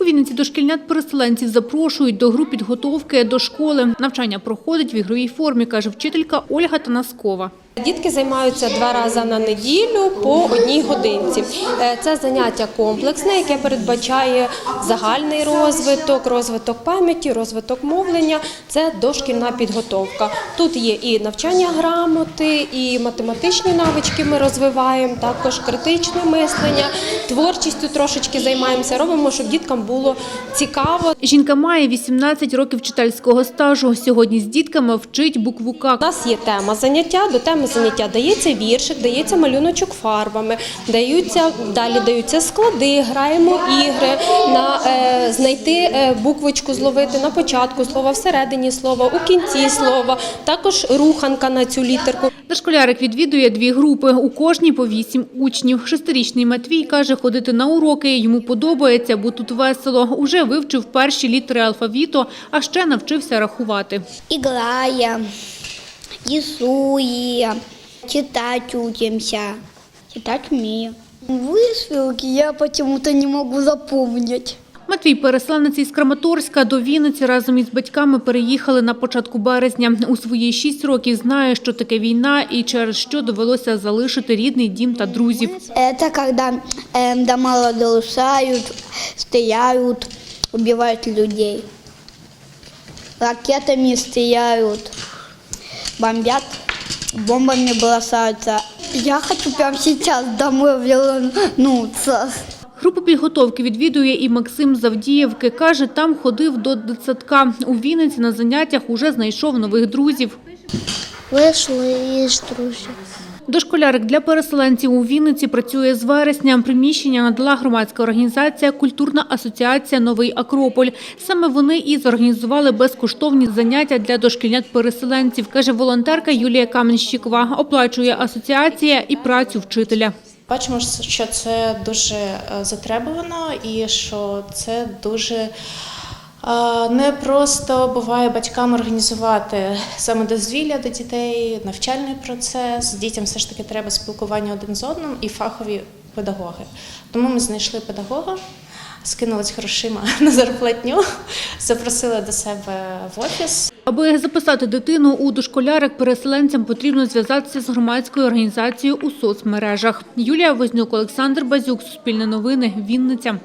У Вінниці дошкільнят переселенців запрошують до гру підготовки до школи. Навчання проходить в ігровій формі, каже вчителька Ольга Танаскова. Дітки займаються два рази на неділю по одній годинці. Е, Це заняття комплексне, яке передбачає загальний розвиток, розвиток пам'яті, розвиток мовлення. Це дошкільна підготовка. Тут є і навчання грамоти, і математичні навички ми розвиваємо, також критичне мислення, творчістю трошечки займаємося. Робимо, щоб діткам було цікаво. Жінка має 18 років читальського стажу. Сьогодні з дітками вчить букву У нас є тема заняття. До теми заняття дається віршик, дається малюночок фарбами, даються далі даються склади, граємо ігри на е, знайти е, буквочку, зловити на початку слова, всередині слова, у кінці слова. Також руханка на цю літерку. Дошколярик відвідує дві групи, у кожній по вісім учнів. Шестирічний Матвій каже, ходити на уроки йому подобається, бо тут весело. Уже вивчив перші літери алфавіту, а ще навчився рахувати. Играем, рисуем, читать учимся. Читать умею. Высылки я почему-то не могу запомнить. Матвій, переселенець із Краматорська до Вінниці разом із батьками переїхали на початку березня. У свої шість років знає, що таке війна і через що довелося залишити рідний дім та друзів. Это когда эм, дома разрушают, стреляют, убивают людей. Ракетами стреляют, бомбят, бомбами бросаются. Я хочу прямо сейчас домой вернуться. Групу підготовки відвідує і Максим Завдієвки. Каже, там ходив до дитсадка. У Вінниці на заняттях уже знайшов нових друзів. Вийшли из друзей. Дошколярик для переселенців у Вінниці працює з вересня. Приміщення надала громадська організація Культурна асоціація Новий Акрополь. Саме вони і зорганізували безкоштовні заняття для дошкільнят переселенців, каже волонтерка Юлія Каменщикова. Оплачує асоціація і працю вчителя. Бачимо, що це дуже е, затребувано і що це дуже не просто буває батькам організувати саме дозвілля до дітей, навчальний процес. Дітям все ж таки треба спілкування один з одним і фахові педагоги. Тому ми знайшли педагога, скинулись грошима на зарплатню, запросили до себе в офіс. Аби записати дитину у дошколярик, переселенцям потрібно зв'язатися з громадською організацією у соцмережах. Юлія Вознюк, Олександр Базюк, Суспільне новини, Вінниця.